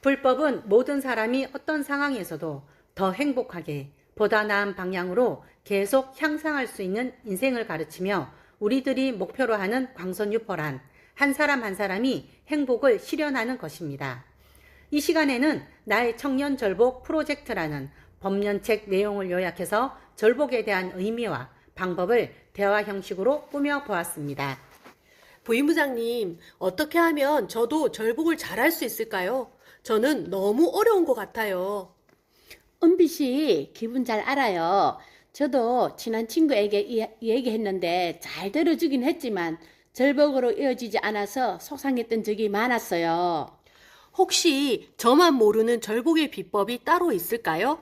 불법은 모든 사람이 어떤 상황에서도 더 행복하게 보다 나은 방향으로 계속 향상할 수 있는 인생을 가르치며 우리들이 목표로 하는 광선유포란 한 사람 한 사람이 행복을 실현하는 것입니다. 이 시간에는 나의 청년 절복 프로젝트라는 법년책 내용을 요약해서 절복에 대한 의미와 방법을 대화 형식으로 꾸며 보았습니다. 부임부장님, 어떻게 하면 저도 절복을 잘할 수 있을까요? 저는 너무 어려운 것 같아요. 은비 씨 기분 잘 알아요. 저도 친한 친구에게 이, 얘기했는데 잘 들어주긴 했지만 절복으로 이어지지 않아서 속상했던 적이 많았어요. 혹시 저만 모르는 절복의 비법이 따로 있을까요?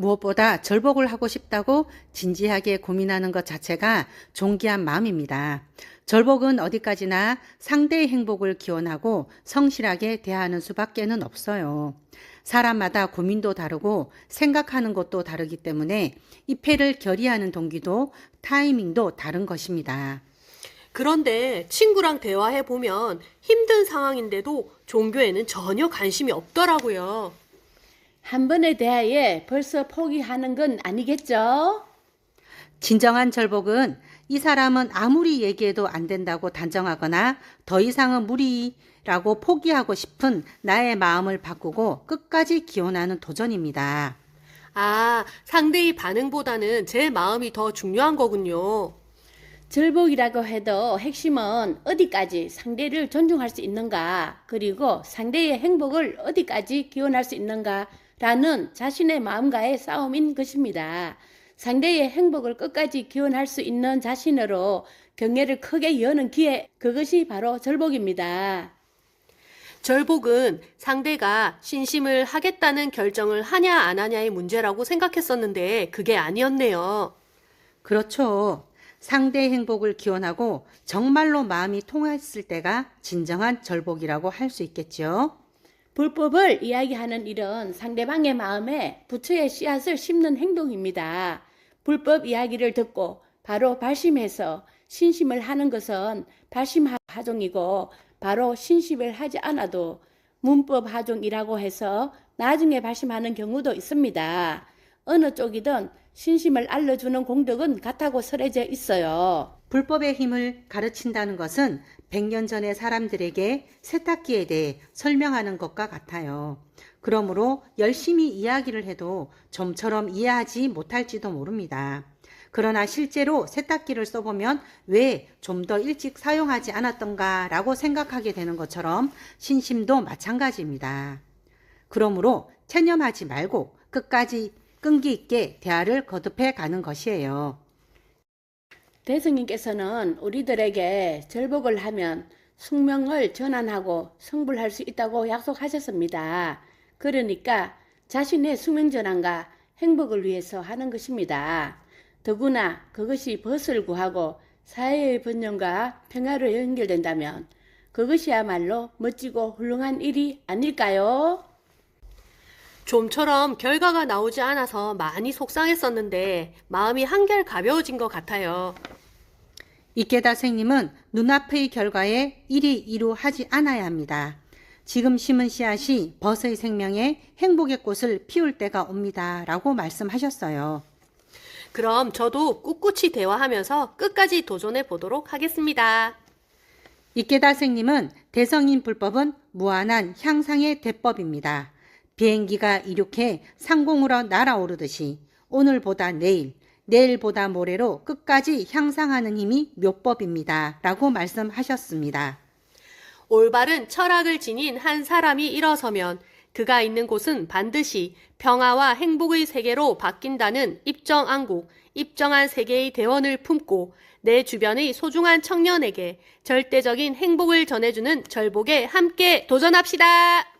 무엇보다 절복을 하고 싶다고 진지하게 고민하는 것 자체가 존귀한 마음입니다. 절복은 어디까지나 상대의 행복을 기원하고 성실하게 대하는 수밖에는 없어요. 사람마다 고민도 다르고 생각하는 것도 다르기 때문에 이 패를 결의하는 동기도 타이밍도 다른 것입니다. 그런데 친구랑 대화해 보면 힘든 상황인데도 종교에는 전혀 관심이 없더라고요. 한 번의 대화에 벌써 포기하는 건 아니겠죠? 진정한 절복은 이 사람은 아무리 얘기해도 안 된다고 단정하거나 더 이상은 무리라고 포기하고 싶은 나의 마음을 바꾸고 끝까지 기원하는 도전입니다. 아, 상대의 반응보다는 제 마음이 더 중요한 거군요. 절복이라고 해도 핵심은 어디까지 상대를 존중할 수 있는가, 그리고 상대의 행복을 어디까지 기원할 수 있는가, 라는 자신의 마음과의 싸움인 것입니다. 상대의 행복을 끝까지 기원할 수 있는 자신으로 경계를 크게 여는 기회, 그것이 바로 절복입니다. 절복은 상대가 신심을 하겠다는 결정을 하냐 안 하냐의 문제라고 생각했었는데 그게 아니었네요. 그렇죠. 상대의 행복을 기원하고 정말로 마음이 통했을 때가 진정한 절복이라고 할 수 있겠죠. 불법을 이야기하는 일은 상대방의 마음에 부처의 씨앗을 심는 행동입니다. 불법 이야기를 듣고 바로 발심해서 신심을 하는 것은 발심 하종이고 바로 신심을 하지 않아도 문법 하종이라고 해서 나중에 발심하는 경우도 있습니다. 어느 쪽이든 신심을 알려주는 공덕은 같다고 설해져 있어요. 불법의 힘을 가르친다는 것은 100년 전의 사람들에게 세탁기에 대해 설명하는 것과 같아요. 그러므로 열심히 이야기를 해도 좀처럼 이해하지 못할지도 모릅니다. 그러나 실제로 세탁기를 써보면 왜 좀 더 일찍 사용하지 않았던가 라고 생각하게 되는 것처럼 신심도 마찬가지입니다. 그러므로 체념하지 말고 끝까지 끈기 있게 대화를 거듭해 가는 것이에요. 대성님께서는 우리들에게 절복을 하면 숙명을 전환하고 성불할 수 있다고 약속하셨습니다. 그러니까 자신의 숙명 전환과 행복을 위해서 하는 것입니다. 더구나 그것이 벗을 구하고 사회의 번영과 평화로 연결된다면 그것이야말로 멋지고 훌륭한 일이 아닐까요? 좀처럼 결과가 나오지 않아서 많이 속상했었는데 마음이 한결 가벼워진 것 같아요. 이케다 생님은 눈앞의 결과에 일이 이루 하지 않아야 합니다. 지금 심은 씨앗이 벗의 생명에 행복의 꽃을 피울 때가 옵니다. 라고 말씀하셨어요. 그럼 저도 꿋꿋이 대화하면서 끝까지 도전해 보도록 하겠습니다. 이케다 생님은 대성인 불법은 무한한 향상의 대법입니다. 비행기가 이륙해 상공으로 날아오르듯이 오늘보다 내일, 내일보다 모레로 끝까지 향상하는 힘이 묘법입니다. 라고 말씀하셨습니다. 올바른 철학을 지닌 한 사람이 일어서면 그가 있는 곳은 반드시 평화와 행복의 세계로 바뀐다는 입정안국, 입정한 세계의 대원을 품고 내 주변의 소중한 청년에게 절대적인 행복을 전해주는 절복에 함께 도전합시다!